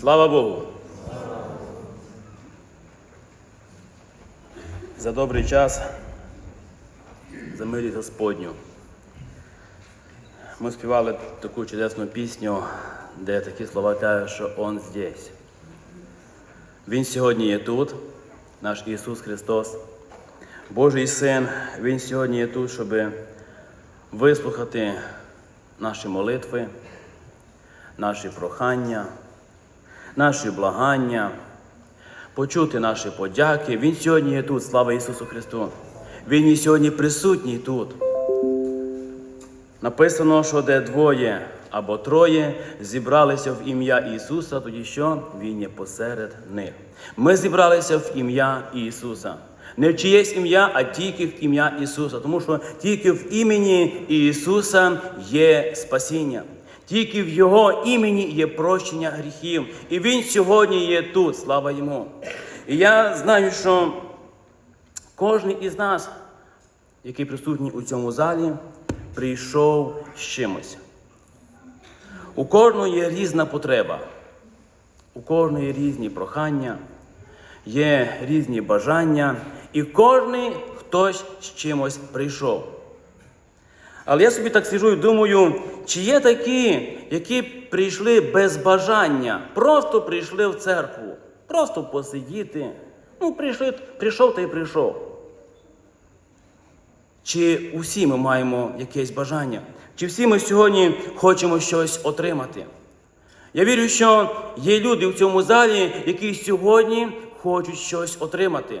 Слава Богу! За добрий час, за милість Господню. Ми співали таку чудесну пісню, де такі слова кажуть, що Он здесь. Він сьогодні є тут, наш Ісус Христос, Божий Син. Він сьогодні є тут, щоб вислухати наші молитви, наші прохання, наші благання, почути наші подяки. Він сьогодні є тут, слава Ісусу Христу. Він і сьогодні присутній тут. Написано, що де двоє або троє зібралися в ім'я Ісуса, тоді що Він є посеред них. Ми зібралися в ім'я Ісуса. Не в чиєсь ім'я, а тільки в ім'я Ісуса. Тому що тільки в імені Ісуса є спасіння. Тільки в Його імені є прощення гріхів. І Він сьогодні є тут, слава Йому. І я знаю, що кожен із нас, який присутній у цьому залі, прийшов з чимось. У кожного є різна потреба, у кожного є різні прохання, є різні бажання, і кожен хтось з чимось прийшов. Але я собі так сижу і думаю, чи є такі, які прийшли без бажання, просто прийшли в церкву, просто посидіти. Ну, прийшли, прийшов та й прийшов. Чи усі ми маємо якесь бажання? Чи всі ми сьогодні хочемо щось отримати? Я вірю, що є люди в цьому залі, які сьогодні хочуть щось отримати.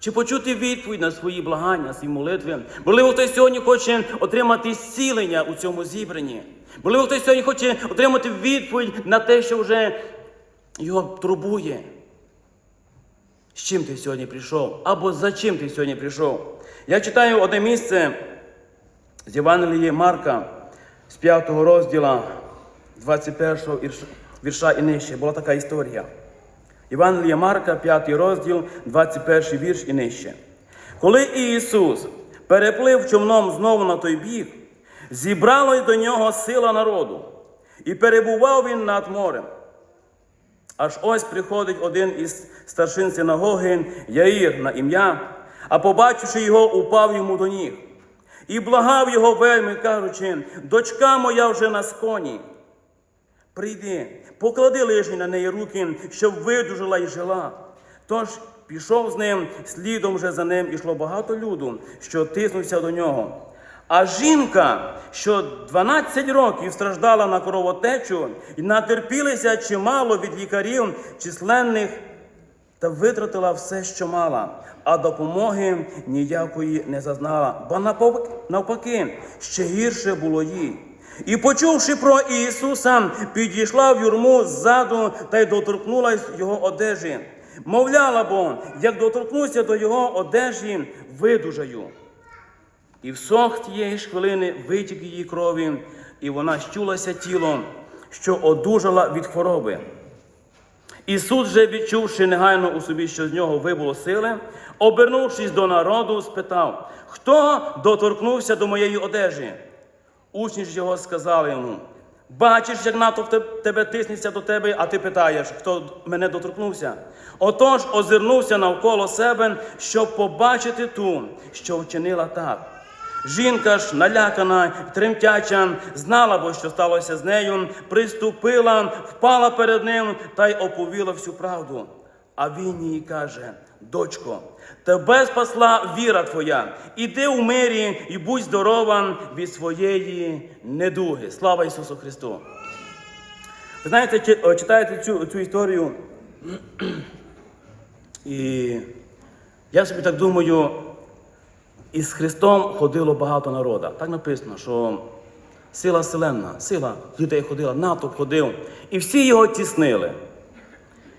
Чи почути відповідь на свої благання, свої молитви? Можливо, хтось сьогодні хоче отримати зцілення у цьому зібранні. Можливо, хтось сьогодні хоче отримати відповідь на те, що вже його турбує. З чим ти сьогодні прийшов? Або за чим ти сьогодні прийшов? Я читаю одне місце з Євангелії Марка з 5 розділу 21 вірша і нижче. Була така історія. Євангелія Марка, 5 розділ, 21 вірш і нижче. Коли Ісус переплив човном знову на той бік, зібралась до нього сила народу, і перебував він над морем. Аж ось приходить один із старшин синагоги Яїр на ім'я, а побачивши його, упав йому до ніг. І благав його вельми, кажучи, дочка моя вже на сконі. Прийди, поклади лишні на неї руки, щоб видужила і жила. Тож пішов з ним, слідом вже за ним ішло багато люду, що тиснувся до нього. А жінка, що 12 років страждала на кровотечу і натерпілася чимало від лікарів численних, та витратила все, що мала, а допомоги ніякої не зазнала. Бо навпаки, ще гірше було їй. І, почувши про Ісуса, підійшла в юрму ззаду та й доторкнулась його одежі. Мовляла бо, як доторкнуся до його одежі, видужаю. І всох тієї ж хвилини витік її крові, і вона щулася тілом, що одужала від хвороби. Ісус же, відчувши негайно у собі, що з нього вибуло сили, обернувшись до народу, спитав, хто доторкнувся до моєї одежі? Учні ж його сказали йому: Бачиш, як НАТО тебе тиснеться до тебе, а ти питаєш, хто мене доторкнувся. Отож озирнувся навколо себе, щоб побачити ту, що вчинила так. Жінка ж, налякана, тремтяча, знала бо, що сталося з нею, приступила, впала перед ним та й оповіла всю правду. А він їй каже: дочко, тебе спасла віра твоя, іди у мирі і будь здорова від своєї недуги. Слава Ісусу Христу! Ви знаєте, читаєте цю, цю історію, і я собі так думаю, із Христом ходило багато народу. Так написано, що сила селенна, сила людей ходила, натовп ходив, і всі його тіснили.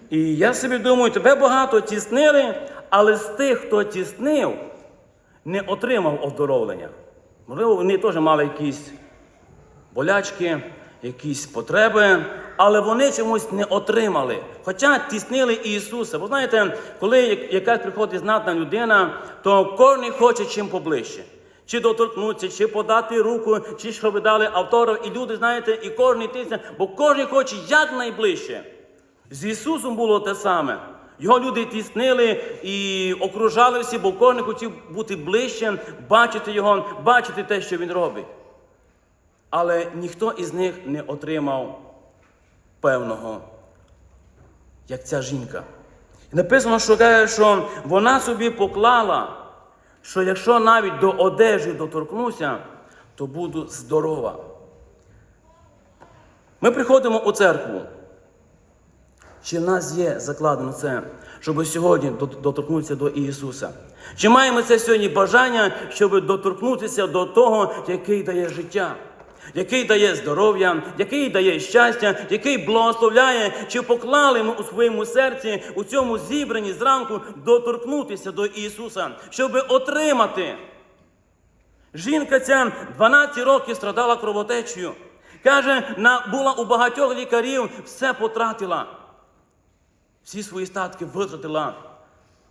І я собі думаю, тебе багато тіснили, але з тих, хто тіснив, не отримав оздоровлення. Можливо, вони теж мали якісь болячки, якісь потреби, але вони чомусь не отримали. Хоча тіснили Ісуса. Бо знаєте, коли якась приходить знатна людина, то кожен хоче чим поближче. Чи доторкнутися, чи подати руку, чи щоб дали автограф. І люди, знаєте, і кожен тисне, бо кожен хоче якнайближче. З Ісусом було те саме. Його люди тіснили і окружали всі, бо кожен хотів бути ближче, бачити його, бачити те, що він робить. Але ніхто із них не отримав певного, як ця жінка. Написано, що каже, що вона собі поклала, що якщо навіть до одежі доторкнуся, то буду здорова. Ми приходимо у церкву. Чи в нас є закладено це, щоб сьогодні доторкнутися до Ісуса? Чи маємо це сьогодні бажання, щоб доторкнутися до того, який дає життя, який дає здоров'я, який дає щастя, який благословляє, чи поклали ми у своєму серці у цьому зібранні зранку доторкнутися до Ісуса, щоб отримати? Жінка ця 12 років страдала кровотечею. Каже, була у багатьох лікарів, все потратила. Всі свої статки витратила.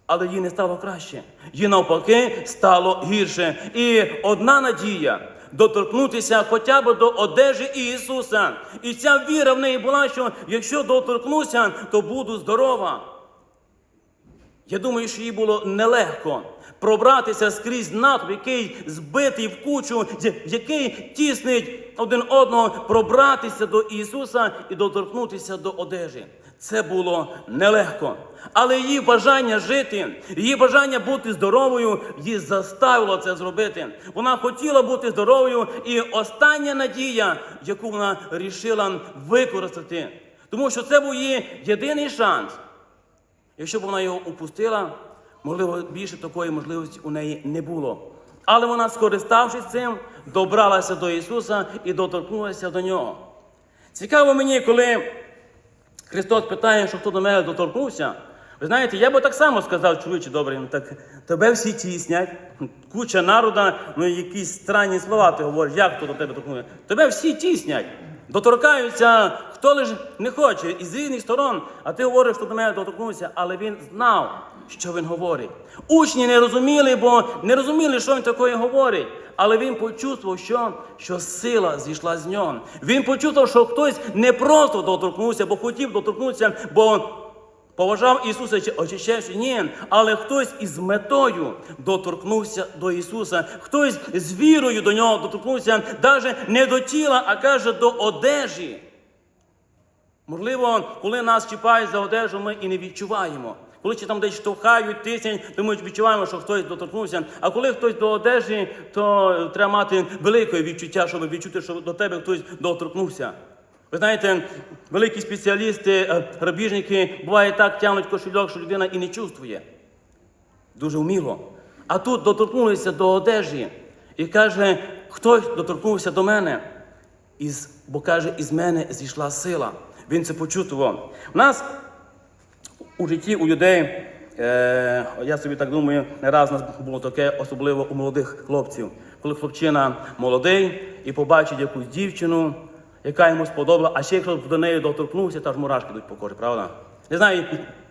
Але їй не стало краще. Їй навпаки стало гірше. І одна надія доторкнутися хоча б до одежі Ісуса. І ця віра в неї була, що якщо доторкнуся, то буду здорова. Я думаю, що їй було нелегко пробратися скрізь натовп, який збитий в кучу, який тіснить один одного, пробратися до Ісуса і доторкнутися до одежі. Це було нелегко. Але її бажання жити, її бажання бути здоровою, її заставило це зробити. Вона хотіла бути здоровою, і остання надія, яку вона рішила використати. Тому що це був її єдиний шанс. Якщо б вона його упустила, можливо, більше такої можливості у неї не було. Але вона, скориставшись цим, добралася до Ісуса і доторкнулася до нього. Цікаво мені, коли Христос питає, що хто до мене доторкнувся. Ви знаєте, я би так само сказав, чоловіче добрий, ну так тебе всі тіснять, куча народа, ну якісь странні слова ти говориш, як хто до тебе торкнувся? Тебе всі тіснять, доторкаються, хто лише не хоче, із різних сторон, а ти говориш, що до мене доторкнувся, але він знав, що він говорить. Учні не розуміли, бо не розуміли, що він такое говорить. Але він почувствував, що, що сила зійшла з нього. Він почувствував, що хтось не просто доторкнувся, бо хотів доторкнутися, бо поважав Ісуса чи очищався. Ні, але хтось із метою доторкнувся до Ісуса, хтось з вірою до нього доторкнувся, навіть не до тіла, а каже до одежі. Можливо, коли нас чіпають за одежу, ми і не відчуваємо. Коли чи там десь штовхають, тиснять, то ми відчуваємо, що хтось доторкнувся. А коли хтось до одежі, то треба мати велике відчуття, щоб відчути, що до тебе хтось доторкнувся. Ви знаєте, великі спеціалісти, е, грабіжники, буває так тягнуть кошельок, що людина і не чувствує. Дуже вміло. А тут доторкнулися до одежі і каже, хтось доторкнувся до мене. Із, бо каже, із мене зійшла сила. Він це почутував. У нас у житті у людей, е, я собі так думаю, не раз у нас було таке, особливо у молодих хлопців. Коли хлопчина молодий і побачить якусь дівчину, яка йому сподобала, а ще якщо до неї доторкнувся, та ж мурашки йдуть по кожі, правда? Не знаю,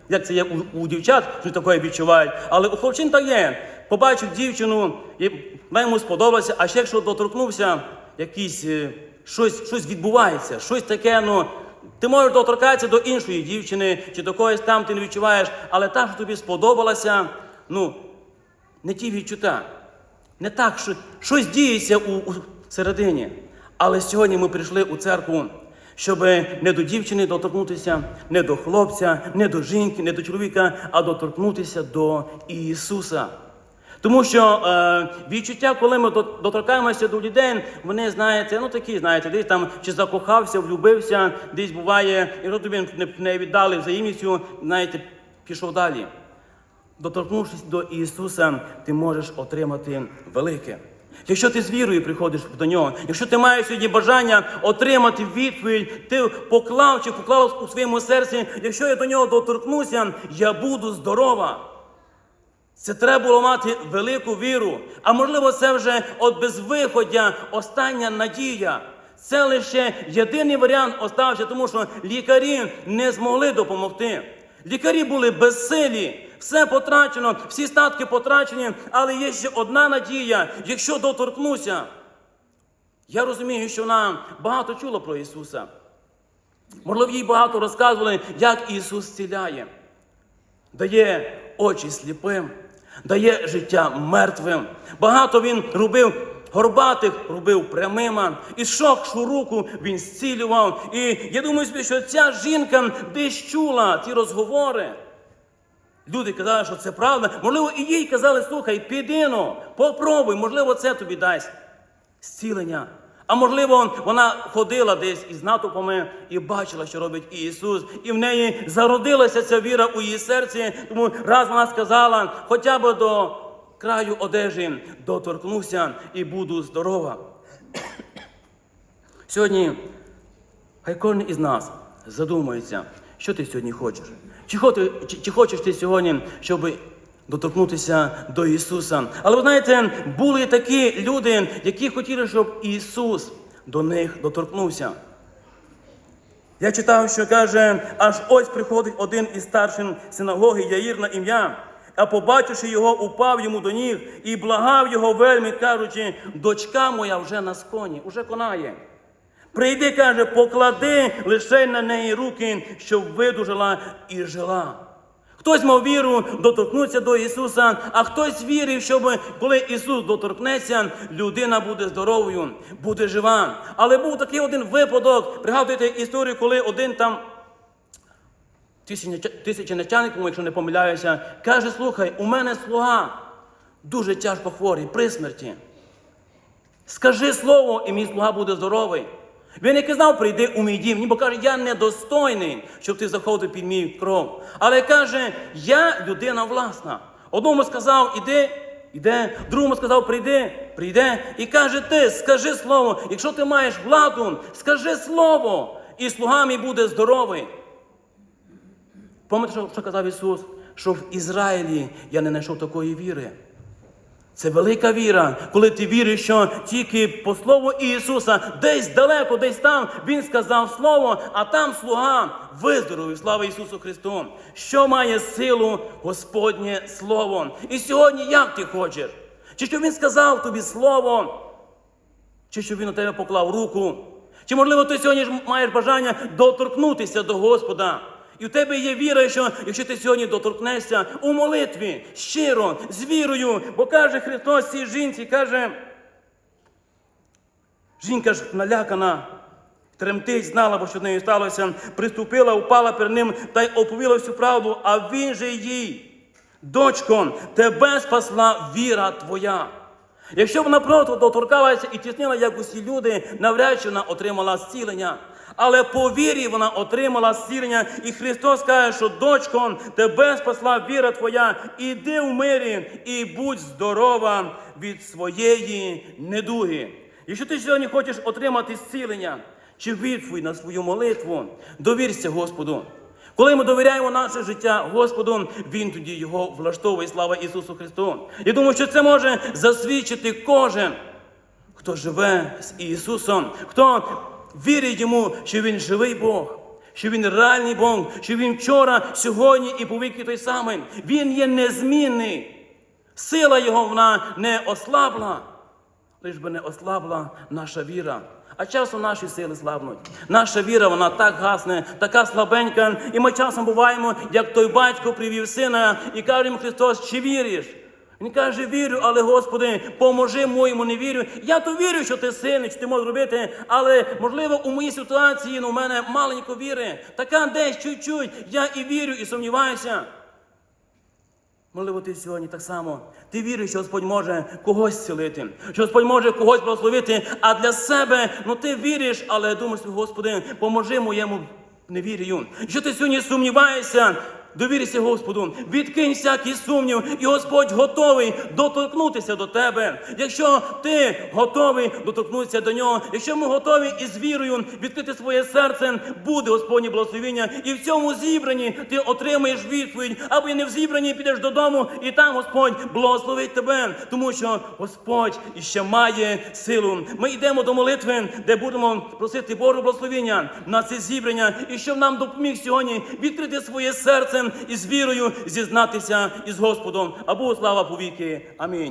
як це є у, у дівчат, що таке відчувають, але у хлопчин так є. Побачив дівчину, і вона йому сподобалася, а ще якщо доторкнувся, якийсь, е, щось, щось відбувається, щось таке, ну, ти можеш доторкатися до іншої дівчини, чи до когось там ти не відчуваєш, але та, що тобі сподобалася, ну, не ті відчуття. Не так, що щось діється у, у середині. Але сьогодні ми прийшли у церкву, щоб не до дівчини доторкнутися, не до хлопця, не до жінки, не до чоловіка, а доторкнутися до Ісуса. Тому що е, відчуття, коли ми доторкаємося до людей, вони, знаєте, ну такі, знаєте, десь там чи закохався, влюбився, десь буває, і тобі не віддали взаємністю, знаєте, пішов далі. Доторкнувшись до Ісуса, ти можеш отримати велике. Якщо ти з вірою приходиш до нього, якщо ти маєш сьогодні бажання отримати відповідь, ти поклав чи поклав у своєму серці, якщо я до нього доторкнуся, я буду здорова. Це треба було мати велику віру. А можливо, це вже от безвиходя, остання надія. Це лише єдиний варіант остався, тому що лікарі не змогли допомогти. Лікарі були безсилі, все потрачено, всі статки потрачені, але є ще одна надія, якщо доторкнуся. Я розумію, що вона багато чула про Ісуса. Можливо, їй багато розказували, як Ісус зціляє, дає очі сліпим, дає життя мертвим. Багато Він робив горбатих, робив прямима. І шокшу руку він зцілював. І я думаю, що ця жінка десь чула ті розговори. Люди казали, що це правда. Можливо, і їй казали, слухай, піди ну, попробуй, можливо, це тобі дасть зцілення. А можливо, вона ходила десь із натовпами і бачила, що робить Ісус, і в неї зародилася ця віра у її серці. Тому раз вона сказала, хоча б до краю одежі доторкнуся і буду здорова. Сьогодні хай кожен із нас задумається, що ти сьогодні хочеш. Чи, хоти- чи, чи хочеш ти сьогодні, щоб доторкнутися до Ісуса? Але ви знаєте, були такі люди, які хотіли, щоб Ісус до них доторкнувся. Я читав, що каже, аж ось приходить один із старшин синагоги Яїр на ім'я, а побачивши його, упав йому до ніг і благав його вельми, кажучи, дочка моя вже на сконі, уже конає. Прийди, каже, поклади лише на неї руки, щоб видужала і жила. Хтось мав віру доторкнутися до Ісуса, а хтось вірив, щоб коли Ісус доторкнеться, людина буде здоровою, буде жива. Але був такий один випадок. Пригадуєте історію, коли один там тисяченачальник, якщо не помиляюся, каже: слухай, у мене слуга дуже тяжко хворий, при смерті. Скажи слово, і мій слуга буде здоровий. Він не казав, прийди у мій дім, ніби каже, я недостойний, щоб ти заходив під мій кров. Але каже, я людина власна. Одному сказав, іди, іде, другому сказав, прийди, прийде. І каже, ти, скажи слово. Якщо ти маєш владу, скажи слово, і слуга мій буде здоровий. Пам'ятаєте, що казав Ісус? Що в Ізраїлі я не знайшов такої віри. Це велика віра, коли ти віриш, що тільки по слову Ісуса, десь далеко, десь там Він сказав Слово, а там слуга виздоровив. Слава Ісусу Христу! Що має силу Господнє Слово? І сьогодні як ти хочеш? Чи що Він сказав тобі Слово? Чи що Він у тебе поклав руку? Чи, можливо, ти сьогодні маєш бажання доторкнутися до Господа? І в тебе є віра, що якщо ти сьогодні доторкнешся у молитві щиро, з вірою, бо каже Христос цій жінці, каже, жінка ж налякана, тремтить, знала, бо що нею сталося, приступила, упала перед ним та й оповіла всю правду, а він же їй, дочко, тебе спасла віра твоя. Якщо вона просто доторкалася і тіснила, як усі люди, навряд чи вона отримала зцілення. Але по вірі вона отримала зцілення, і Христос каже, що дочко, тебе спасла віра твоя, іди в мирі і будь здорова від своєї недуги. Якщо ти сьогодні хочеш отримати зцілення чи відповідь на свою молитву, довірся Господу. Коли ми довіряємо наше життя Господу, Він тоді його влаштовує. Слава Ісусу Христу. Я думаю, що це може засвідчити кожен, хто живе з Ісусом, хто вірить йому, що Він живий Бог, що Він реальний Бог, що Він вчора, сьогодні і повіки той самий. Він є незмінний. Сила Його вона не ослабла, лиш би не ослабла наша віра. А часом наші сили слабнуть. Наша віра, вона так гасне, така слабенька. І ми часом буваємо, як той батько привів сина і каже йому Христос, чи віриш? Він каже, вірю, але Господи, поможи моєму невірю. Я то вірю, що ти сильний, що ти можеш робити, але можливо у моїй ситуації ну, у мене маленько віри. Така десь чуть-чуть. Я і вірю, і сумніваюся. Можливо, ти сьогодні так само. Ти віриш, що Господь може когось зцілити, що Господь може когось благословити, а для себе, ну ти віриш, але думаєш, Господи, поможи моєму невірію. Якщо ти сьогодні сумніваєшся, довірися Господу, відкинь всякий сумнів, і Господь готовий доторкнутися до тебе. Якщо ти готовий доторкнутися до нього, якщо ми готові із вірою відкрити своє серце, буде Господнє благословення, і в цьому зібранні ти отримаєш відповідь, або не в зібранні підеш додому, і там Господь благословить тебе, тому що Господь іще має силу. Ми йдемо до молитви, де будемо просити Божого благословення на це зібрання, і щоб нам допоміг сьогодні відкрити своє серце і з вірою зізнатися із Господом. А Богу слава повіки. Амінь.